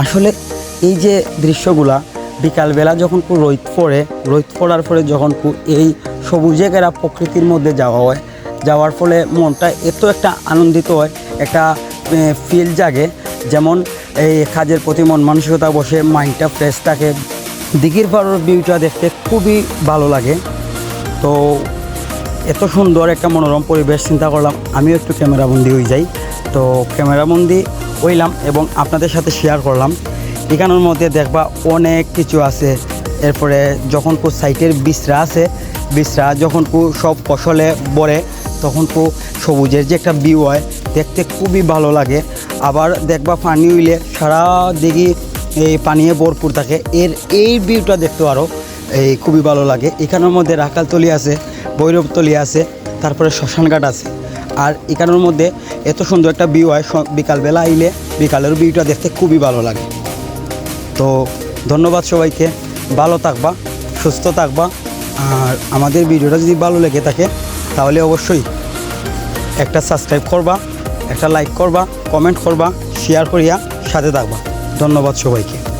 আসলে এই যে দৃশ্যগুলা, বিকালবেলা যখন কু রোদ পড়ে, রোদ পড়ার ফলে যখন এই সবুজে ঘেরা প্রকৃতির মধ্যে যাওয়া হয়, যাওয়ার ফলে মনটা এত একটা আনন্দিত হয়, একটা ফিল জাগে, যেমন এই কাজের প্রতি মন মানসিকতা বসে মাইন্ডটা ফ্রেশ থাকে। দিঘির পাড়ের ভিউটা দেখতে খুবই ভালো লাগে। তো এত সুন্দর একটা মনোরম পরিবেশ চিন্তা করলাম, আমিও একটু ক্যামেরাবন্দি হয়ে যাই। তো ক্যামেরাবন্দি হইলাম এবং আপনাদের সাথে শেয়ার করলাম। এখানের মধ্যে দেখবা অনেক কিছু আছে। এরপরে যখন কু সাইটের বিশ্রা আছে বিশ্রা যখন কু সব ফসলে বড়ে তখন কু সবুজের যে একটা ভিউ হয়, দেখতে খুবই ভালো লাগে। আবার দেখবা পানি হইলে সারা দিকে এই পানিয়ে ভরপুর থাকে। এর এই ভিউটা দেখতে আরও এই খুবই ভালো লাগে। এখানের মধ্যে রাখালতলি আছে, ভৈরবতলি আছে, তারপরে শ্মশানঘাট আছে। আর এখানের মধ্যে এত সুন্দর একটা ভিউ হয় বিকালবেলা আইলে বিকালের ভিউটা দেখতে খুবই ভালো লাগে। তো ধন্যবাদ সবাইকে, ভালো থাকবা, সুস্থ থাকবা, আর আমাদের ভিডিওটা যদি ভালো লেগে থাকে, তাহলে অবশ্যই একটা সাবস্ক্রাইব করবা, একটা লাইক করবা কমেন্ট করবা শেয়ার করিয়া সাথে থাকবা। ধন্যবাদ সবাইকে।